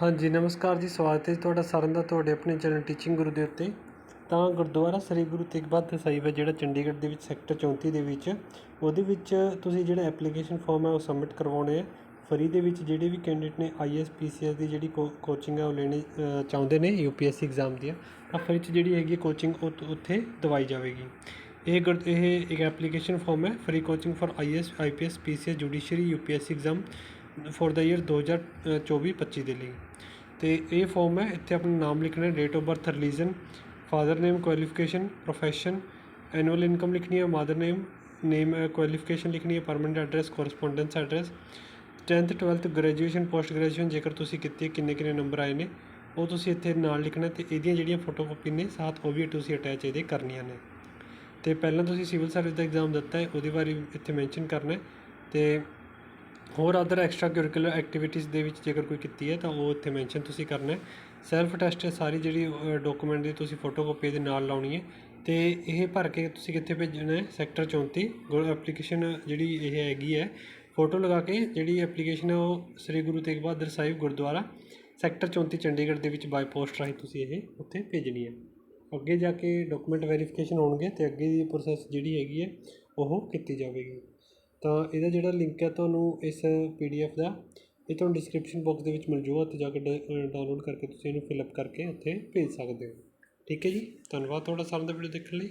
ਹਾਂਜੀ, ਨਮਸਕਾਰ ਜੀ, ਸਵਾਗਤ ਹੈ ਜੀ ਤੁਹਾਡਾ ਸਾਰਿਆਂ ਦਾ ਤੁਹਾਡੇ ਆਪਣੇ ਚੈਨਲ ਟੀਚਿੰਗ ਗੁਰੂ ਦੇ ਉੱਤੇ। ਤਾਂ ਗੁਰਦੁਆਰਾ ਸ੍ਰੀ ਗੁਰੂ ਤੇਗ ਬਹਾਦਰ ਸਾਹਿਬ ਹੈ, ਜਿਹੜਾ ਚੰਡੀਗੜ੍ਹ ਦੇ ਵਿੱਚ, ਸੈਕਟਰ 34 ਦੇ ਵਿੱਚ। ਉਹਦੇ ਵਿੱਚ ਤੁਸੀਂ ਜਿਹੜਾ ਐਪਲੀਕੇਸ਼ਨ ਫਾਰਮ ਹੈ, ਉਹ ਸਬਮਿਟ ਕਰਵਾਉਣੇ ਹੈ। ਫਰੀ ਦੇ ਵਿੱਚ ਜਿਹੜੇ ਵੀ ਕੈਂਡੀਡੇਟ ਨੇ ਆਈਐਸ ਪੀਸੀਐਸ ਦੀ ਜਿਹੜੀ ਕੋਚਿੰਗ ਹੈ, ਉਹ ਲੈਣੀ ਚਾਹੁੰਦੇ ਨੇ ਯੂਪੀਐਸਸੀ ਐਗਜ਼ਾਮ ਦੀ ਤਾਂ ਫਰੀ 'ਚ ਜਿਹੜੀ ਹੈਗੀ ਕੋਚਿੰਗ ਉੱਥੇ ਦਵਾਈ ਜਾਵੇਗੀ। ਇਹ ਗੁਰ, ਇਹ ਇੱਕ ਐਪਲੀਕੇਸ਼ਨ ਫਾਰਮ ਹੈ, free coaching for IAS IPS PCS judiciary UPSC exam for the year 2024-25 ਦੇ ਲਈ। ਅਤੇ ਇਹ ਫੋਮ ਹੈ, ਇੱਥੇ ਆਪਣਾ ਨਾਮ ਲਿਖਣਾ date of birth religion father name qualification profession annual income ਲਿਖਣੀ ਹੈ ਮਦਰ ਨੇਮ ਨੇਮ ਕੁਆਲੀਫਿਕੇਸ਼ਨ ਲਿਖਣੀ ਹੈ permanent address correspondence address 10th 12th graduation post graduation ਜੇਕਰ ਤੁਸੀਂ ਕੀਤੀ ਕਿੰਨੇ ਕਿੰਨੇ ਨੰਬਰ ਆਏ ਨੇ, ਉਹ ਤੁਸੀਂ ਇੱਥੇ ਨਾਲ ਲਿਖਣਾ ਤੇ ਇਹਦੀਆਂ ਜਿਹੜੀਆਂ ਫੋਟੋ ਨੇ, ਸਾਥ ਉਹ ਵੀ ਤੁਸੀਂ ਅਟੈਚ ਇਹਦੇ ਕਰਨੀਆਂ ਨੇ। ਤੇ ਪਹਿਲਾਂ ਤੁਸੀਂ ਸਿਵਲ ਸਰਵਿਸ ਦਾ ਐਗਜ਼ਾਮ ਦਿੱਤਾ ਹੈ, ਉਹਦੇ ਬਾਰੇ ਇੱਥੇ ਮੈਂਸ਼ਨ ਕਰਨਾ ਹੈ। ਤੇ ਹੋਰ ਅਦਰ ਐਕਸਟਰਾ ਕਰਿਕੂਲਰ ਐਕਟੀਵਿਟੀਜ਼ ਦੇ ਵਿੱਚ ਜੇਕਰ ਕੋਈ ਕੀਤੀ ਹੈ, ਤਾਂ ਉਹ ਇੱਥੇ ਮੈਂਸ਼ਨ ਤੁਸੀਂ ਕਰਨਾ ਹੈ। ਸੈਲਫ ਟੈਸਟ ਸਾਰੀ ਜਿਹੜੀ ਡਾਕੂਮੈਂਟ ਦੀ ਤੁਸੀਂ ਫੋਟੋਕਾਪੀ ਦੇ ਨਾਲ ਲਾਉਣੀ ਹੈ। ਅਤੇ ਇਹ ਭਰ ਕੇ ਤੁਸੀਂ ਕਿੱਥੇ ਭੇਜਣਾ ਹੈ? ਸੈਕਟਰ 34 ਗੁਰ ਐਪਲੀਕੇਸ਼ਨ ਜਿਹੜੀ ਇਹ ਹੈਗੀ ਹੈ ਫੋਟੋ ਲਗਾ ਕੇ ਜਿਹੜੀ ਐਪਲੀਕੇਸ਼ਨ ਹੈ, ਉਹ ਸ੍ਰੀ ਗੁਰੂ ਤੇਗ ਬਹਾਦਰ ਸਾਹਿਬ ਗੁਰਦੁਆਰਾ ਸੈਕਟਰ 34 ਚੰਡੀਗੜ੍ਹ ਦੇ ਵਿੱਚ ਬਾਈ ਪੋਸਟ ਰਾਹੀਂ ਤੁਸੀਂ ਇਹ ਉੱਥੇ ਭੇਜਣੀ ਹੈ। ਅੱਗੇ ਜਾ ਕੇ ਡਾਕੂਮੈਂਟ ਵੈਰੀਫਿਕੇਸ਼ਨ ਹੋਣਗੇ ਤੇ ਅੱਗੇ ਦੀ ਪ੍ਰੋਸੈਸ ਜਿਹੜੀ ਹੈਗੀ ਹੈ, ਉਹ ਕੀਤੀ ਜਾਵੇਗੀ। ਤਾਂ ਇਹਦਾ ਜਿਹੜਾ ਲਿੰਕ ਹੈ ਤੁਹਾਨੂੰ ਇਸ ਪੀ ਡੀ ਪੀਡੀਐਫ ਦਾ, ਇਹ ਤੁਹਾਨੂੰ ਡਿਸਕ੍ਰਿਪਸ਼ਨ ਬਾਕਸ ਦੇ ਵਿੱਚ ਮਿਲ ਜੂਗਾ ਉੱਥੇ ਜਾ ਕੇ ਡਾਊਨਲੋਡ ਕਰਕੇ ਤੁਸੀਂ ਇਹਨੂੰ ਫਿਲਅਪ ਕਰਕੇ ਉੱਥੇ ਭੇਜ ਸਕਦੇ ਹੋ। ਠੀਕ ਹੈ ਜੀ? ਧੰਨਵਾਦ ਤੁਹਾਡਾ ਸਾਰਿਆਂ ਦਾ ਵੀਡੀਓ ਦੇਖਣ ਲਈ।